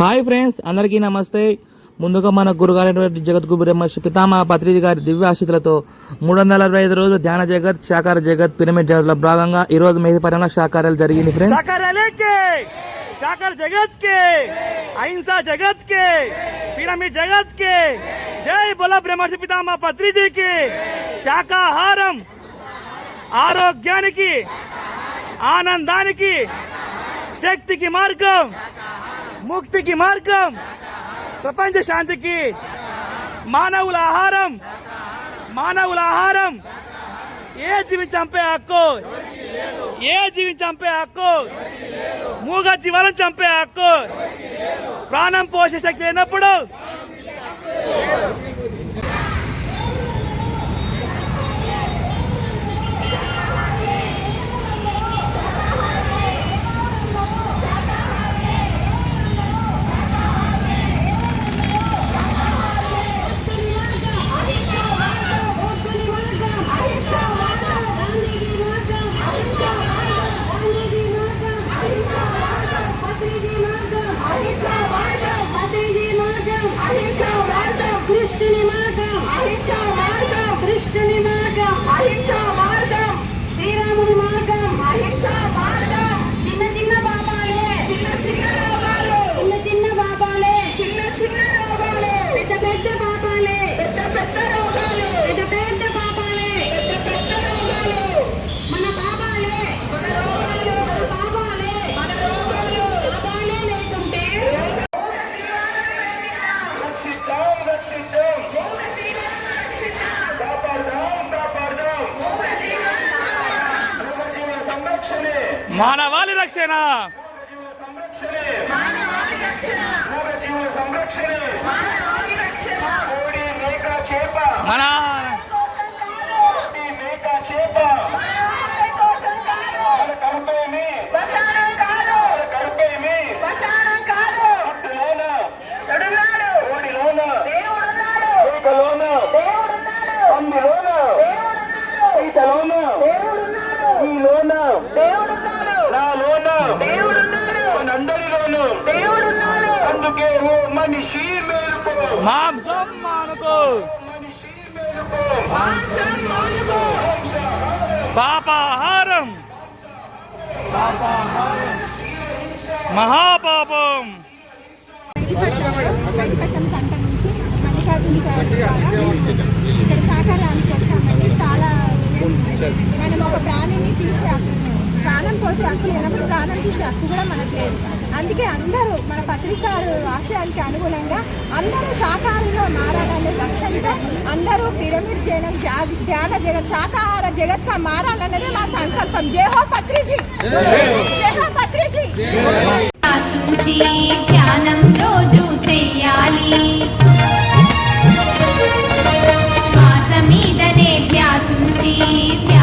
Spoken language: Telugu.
హాయ్ ఫ్రెండ్స్ అందరికీ నమస్తే. ముందుగా మన గురుగారైనటువంటి జగద్గురు బ్రహ్మర్షి పితామహ పత్రిది గారి దివ్యాశీతులతో మూడు వందల అరవై ఐదు రోజులు ధ్యాన జగత్ శాకార జగత్ పిరమిడ్ జాతరలో భాగంగా ఈ రోజు మేధపరంగా శాకారాలు జరిగింది ఫ్రెండ్స్ శాకార జగత్ కే అహింస జగత్ కే పిరమిడ్ జగత్ కే జై బోల బ్రహ్మర్షి పితామహ పత్రిజీకి! శాకాహారం ఆరోగ్యానికి! ఆనందానికి! శక్తికి మార్గం! ముక్తికి మార్గం. ప్రపంచ శాంతికి మానవుల ఆహారం. మానవుల ఆహారం. ఏ జీవి చంపే హక్కు? ఏ జీవి చంపే హక్కు? మూగ జీవాలను చంపే హక్కు. ప్రాణం పోషే శక్తి లేనప్పుడు Христе! మానవాళి రక్షణ. మన అందుకే ఓ మనిషి మేలుకో మాంసం మానుకో పాపాహారం మహాపాపం వెంకటం సంత నుంచి మల్లికార్జున హక్కు ప్రాణం తీసే హక్కు కూడా మనకు లేదు. అందుకే అందరూ మన పత్రిసారు ఆశయానికి అనుగుణంగా అందరూ శాకాహారంగా మారాలనే లక్ష్యంతో అందరూ పిరమిడ్ జనం ధ్యా- ధ్యాన జగత్ శాకాహార జగత్గా మారాలన్నదే మా సంకల్పం. జేహో పత్రిజీ! జేహో పత్రిజీ! ధ్యానం రోజు చెయ్యాలి. శ్వాస మీదనే ధ్యాసుంచి ధ్యానం